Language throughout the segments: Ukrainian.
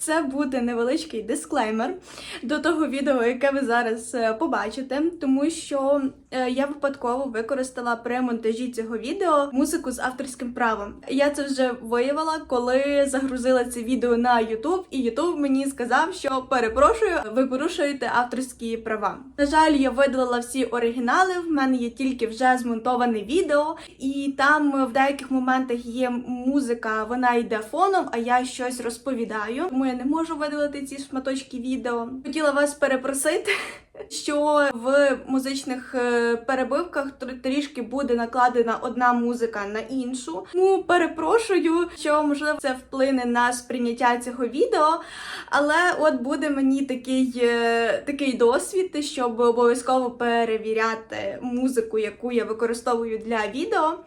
Це буде невеличкий дисклеймер до того відео, яке ви зараз е, побачите, тому що е, я випадково використала при монтажі цього відео музику з авторським правом. Я це вже виявила, коли загрузила це відео на YouTube, і YouTube мені сказав, що перепрошую, ви порушуєте авторські права. На жаль, я видалила всі оригінали. В мене є тільки вже змонтоване відео, і там в деяких моментах є музика, вона йде фоном, а я щось розповідаю. Тому я не можу видалити ці шматочки відео. Хотіла вас перепросити. Що в музичних е, перебивках трішки буде накладена одна музика на іншу. Тому перепрошую, що можливо це вплине на сприйняття цього відео. Але от буде мені такий, е, такий досвід, щоб обов'язково перевіряти музику, яку я використовую для відео.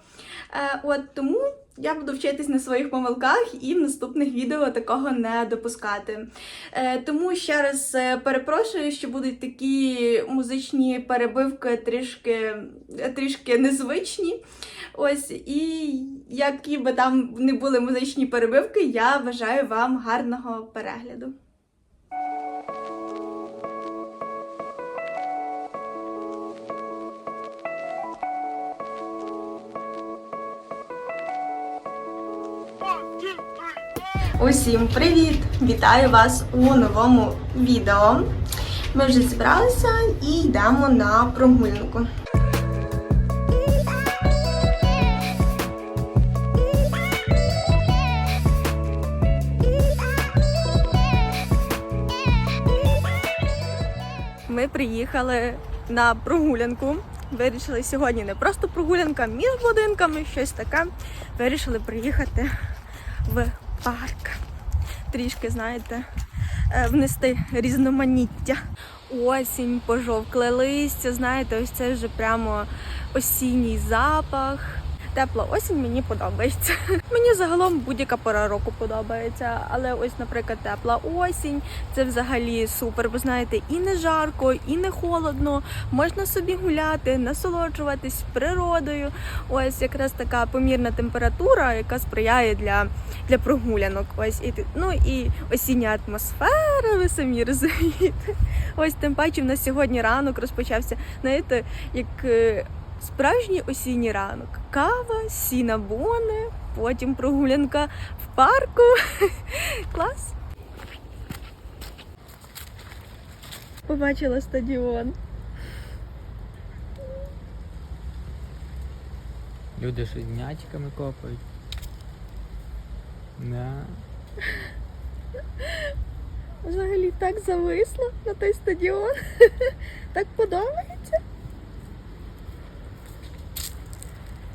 Е, От тому я буду вчитись на своїх помилках і в наступних відео такого не допускати. Е, Тому ще раз е, перепрошую, що будуть такі музичні перебивки трішки, трішки незвичні. Ось, і які би там не були музичні перебивки, я бажаю вам гарного перегляду. Усім привіт! Вітаю вас у новому відео. Ми вже зібралися і йдемо на прогулянку. Ми приїхали на прогулянку. Вирішили сьогодні не просто прогулянка між будинками, щось таке. Вирішили приїхати в парк. Трішки, знаєте, е, внести різноманіття. Осінь, пожовкле листя, знаєте, ось це вже прямо осінній запах. Тепла осінь мені подобається. Мені загалом будь-яка пора року подобається. Але ось, наприклад, тепла осінь це взагалі супер. Бо знаєте, і не жарко, і не холодно. Можна собі гуляти, насолоджуватись природою. Ось якраз така помірна температура, яка сприяє для, для прогулянок. Ось і ну і осіння атмосфера, ви самі розумієте. Ось тим паче в нас сьогодні ранок розпочався. Знаєте, як е, справжній осінній ранок. Кава, сінабони, потім прогулянка в парку. Клас. Побачила стадіон. Люди щось днячками копають. Да. Взагалі так зависло на той стадіон. Так подобається.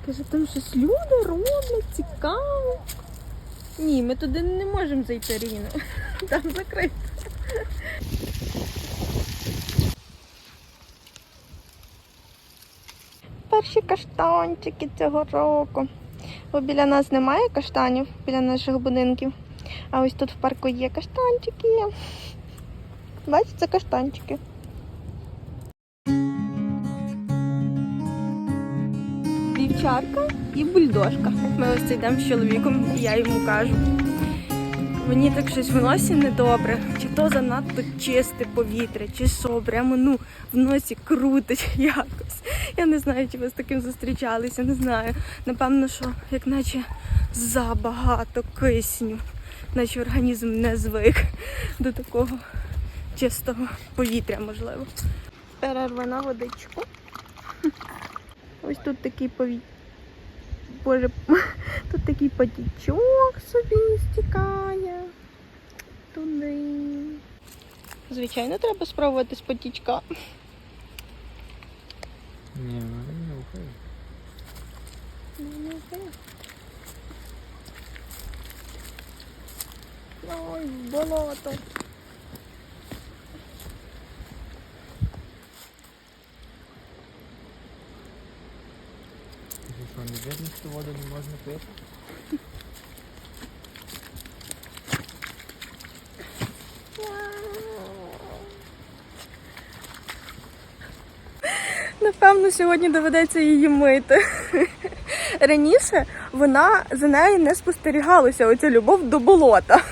Каже, там щось люди роблять, цікаво. Ні, ми туди не можемо зайти Ріно. Там закрито. Перші каштанчики цього року. Бо біля нас немає каштанів, біля наших будинків. А ось тут в парку є каштанчики. Бачите, це каштанчики. Вівчарка і бульдожка. Ми ось йдемо з чоловіком, і я йому кажу. Мені так щось в носі недобре, чи то занадто чисте повітря, чи що, прямо ну в носі крутить якось. Я не знаю, чи ви з таким зустрічалися, не знаю. Напевно, що як наче забагато кисню, наче організм не звик до такого чистого повітря, можливо. Перерва на водичку. Ось тут такий повітря. Боже, тут такий потічок собі стікає. Туди. Звичайно, треба спробувати з потічка. Ні, ну не нюхай. Ой, болото. Ти що, не видно, що воду не можна пити? Напевно, сьогодні доведеться її мити. Раніше вона за нею не спостерігалася, оця любов до болота.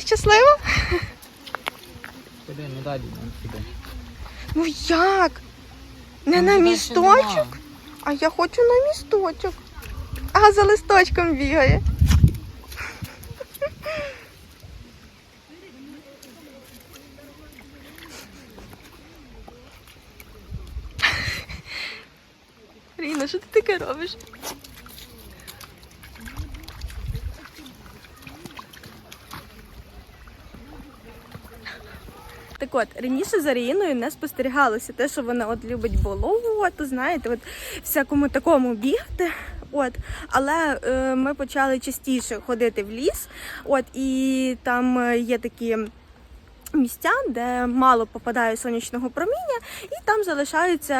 Щаслива? Куди, ну далі, ну сюди. Ну як? Не на місточок? А я хочу на місточок. А за листочком бігає. Ріна, що ти таке робиш? От, раніше за Ріїною не спостерігалося те, що вона от любить болото, знаєте, от всякому такому бігати. От, але е, ми почали частіше ходити в ліс. От, і там е, є такі місця, де мало попадає сонячного проміння, і там залишається,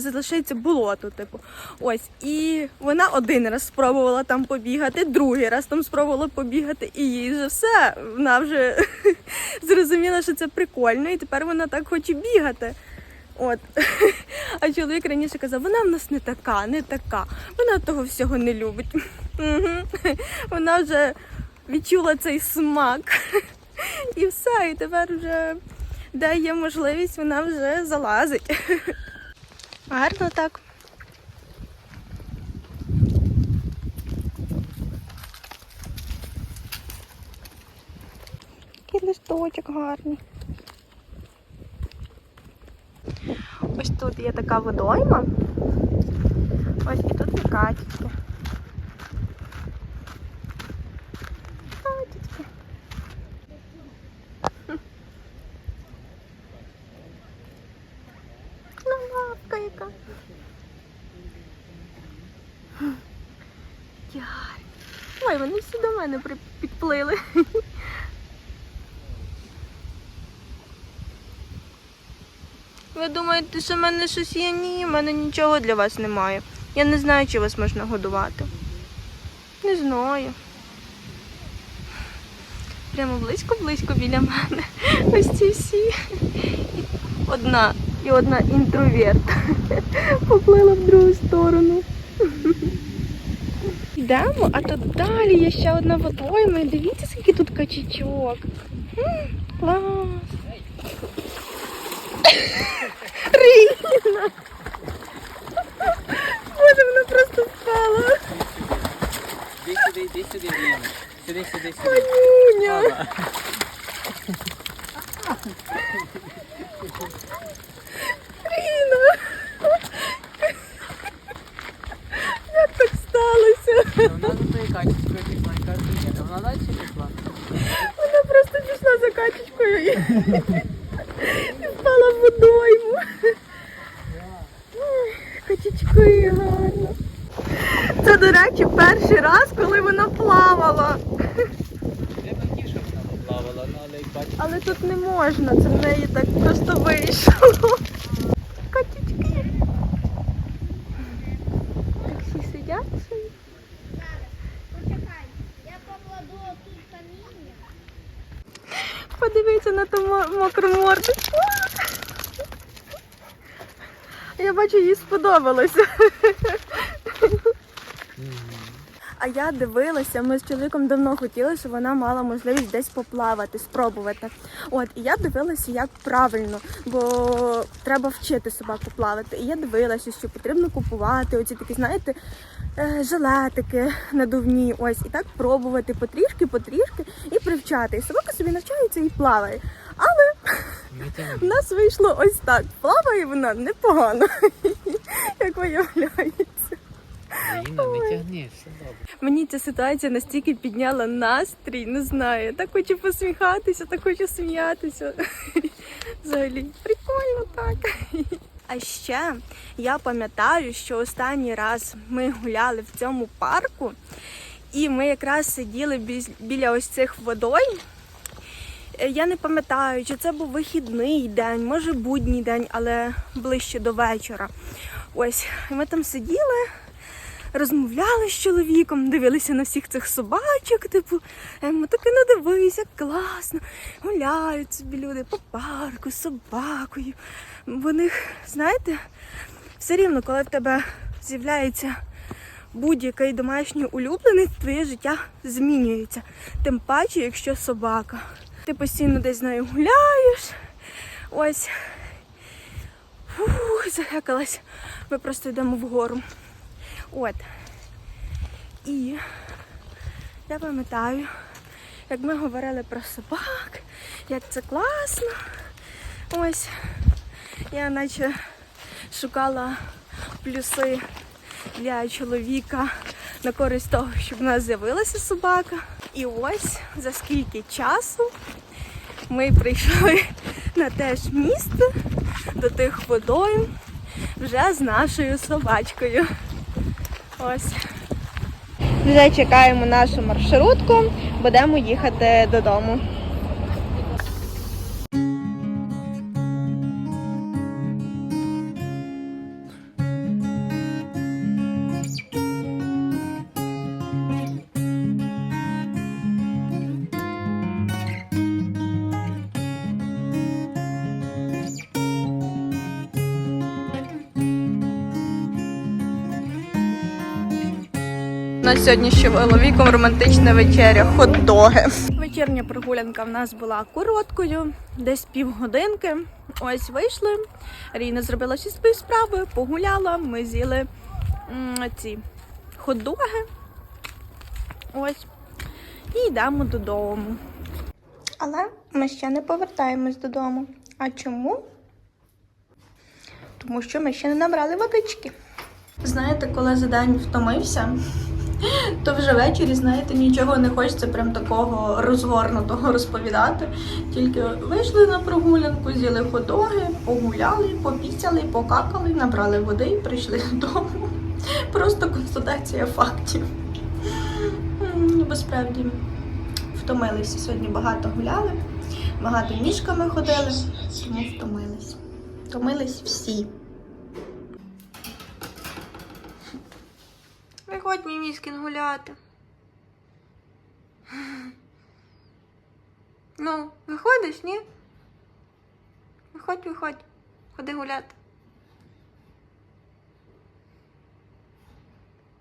залишається болото. Типу. Ось. І вона один раз спробувала там побігати, другий раз там спробувала побігати, і їй вже все. Вона вже зрозуміла, що це прикольно, і тепер вона так хоче бігати. От. А чоловік раніше казав, вона в нас не така, не така, вона того всього не любить. Вона вже відчула цей смак. І все, і тепер вже, де є можливість, вона вже залазить. Гарно так. Який листочок гарний. Ось тут є така водойма. Ось і тут є качечки. Качечки. Ну, лапка яка. Яр. Ой, вони всі до мене підплили. Ви думаєте, що в мене щось є? Ні, в мене нічого для вас немає. Я не знаю, чи вас можна годувати. Не знаю. Прямо близько-близько біля мене. Ось ці всі. Одна і одна інтроверт. Поплила в другу сторону. Йдемо, а тут далі є ще одна водойма. І Дивіться, скільки тут качечок. Клас. Ріна. Боже, вона просто впала. Іди сюди, іди сюди, Ріна. Сюди, сюди, сюди. Манюня. Мама. Ріна. Як так сталося? Вона за тою качечкою пішла і каже, ні, а вона далі пішла. Вона просто пішла за качечкою і, впала в водойму. Ой, Качечкою гарно. Це, до речі, перший раз, коли вона плавала. Я вона ну, Але тут не можна, це в неї так просто вийшло. Качечки. Так всі сидять собі. Почекай, я покладу тут каміння. Подивіться на ту мо- мокру мордочку. Я бачу, їй сподобалося. А я дивилася, ми з чоловіком давно хотіли, щоб вона мала можливість десь поплавати, спробувати. От, і я дивилася, як правильно, бо треба вчити собаку плавати. І я дивилася, що потрібно купувати оці такі, знаєте, жилетики надувні. Ось, і так пробувати потрішки, потрішки і привчати. І собака собі навчається і плаває. Але в нас вийшло ось так. Плаває вона непогано, як виявляється. Ріна, не тягни, все добре. Мені ця ситуація настільки підняла настрій, не знаю. Так хочу посміхатися, так хочу сміятися. Взагалі, прикольно так. А ще я пам'ятаю, що останній раз ми гуляли в цьому парку, і ми якраз сиділи біля ось цих водойм. Е, Я не пам'ятаю, чи це був вихідний день, може будній день, але ближче до вечора. Ось, ми там сиділи, розмовляли з чоловіком, дивилися на всіх цих собачок, типу, е, ми таки ну як класно, гуляють собі люди по парку з собакою. В них, знаєте, все рівно, коли в тебе з'являється будь-який домашній улюбленець, твоє життя змінюється. Тим паче, якщо собака. Ти постійно десь з нею гуляєш. Ось. Фух, захекалась. Ми просто йдемо вгору. От. І я пам'ятаю, як ми говорили про собак, як це класно. Ось. Я наче шукала плюси для чоловіка на користь того, щоб в нас з'явилася собака. І ось за скільки часу ми прийшли на те ж місце до тих водойм вже з нашою собачкою. Ось. Вже чекаємо нашу маршрутку, будемо їхати додому. На сьогодні ще чоловіком романтична вечеря, хот-доги. Вечірня прогулянка в нас була короткою, десь півгодинки. Ось вийшли. Ріна зробила всі свої справи, погуляла. Ми з'їли ці хот-доги. Ось. І йдемо додому. Але ми ще не повертаємось додому. А чому? Тому що ми ще не набрали водички. Знаєте, коли за день втомився, то вже ввечері, знаєте, нічого не хочеться прям такого розгорнутого розповідати. Тільки вийшли на прогулянку, з'їли ходоги, погуляли, попісяли, покакали, набрали води і прийшли додому. Просто констатація фактів. Бо втомилися. Сьогодні багато гуляли, багато ніжками ходили, тому втомились. Втомились всі. Виходь, мій міскін гуляти. Ну, виходиш, ні? Виходь, виходь. Ходи гуляти.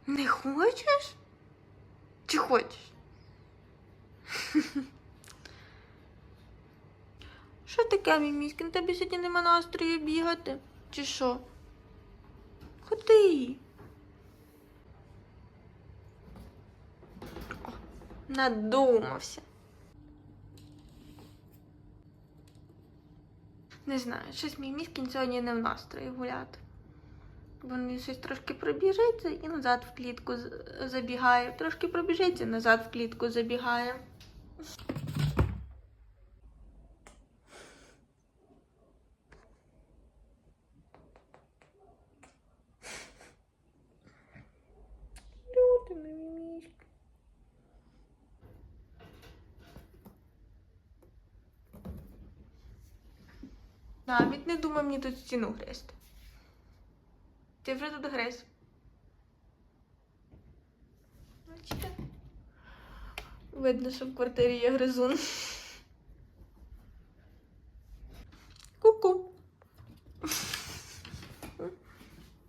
Не хочеш? Чи хочеш? Що таке, мій міскін? Тобі сьогодні нема настрою бігати? Чи що? Ходи. Надумався. Не знаю, щось мій міскін сьогодні не в настрої гуляти. Бо Він щось трошки пробіжиться і назад в клітку забігає. Трошки пробіжиться, назад в клітку забігає. Люди, мій мішки. Навіть не думай мені тут стіну гризти. Ти вже тут гриз. Видно, що в квартирі є гризун. Ку-ку.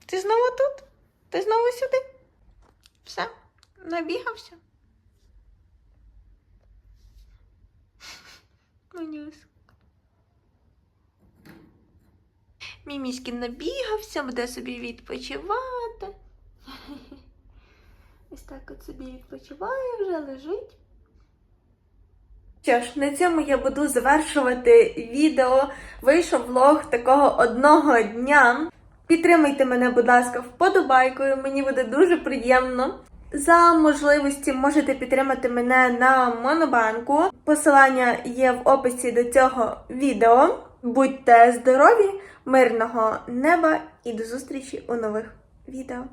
Ти знову тут? Ти знову сюди? Все? Набігався? Міміськін набігався, буде собі відпочивати. Ось так от собі відпочиває, вже лежить. Що ж, на цьому я буду завершувати відео. Вийшов влог такого одного дня. Підтримайте мене, будь ласка, вподобайкою, мені буде дуже приємно. За можливості можете підтримати мене на Монобанку. Посилання є в описі до цього відео. Будьте здорові, мирного неба і до зустрічі у нових відео.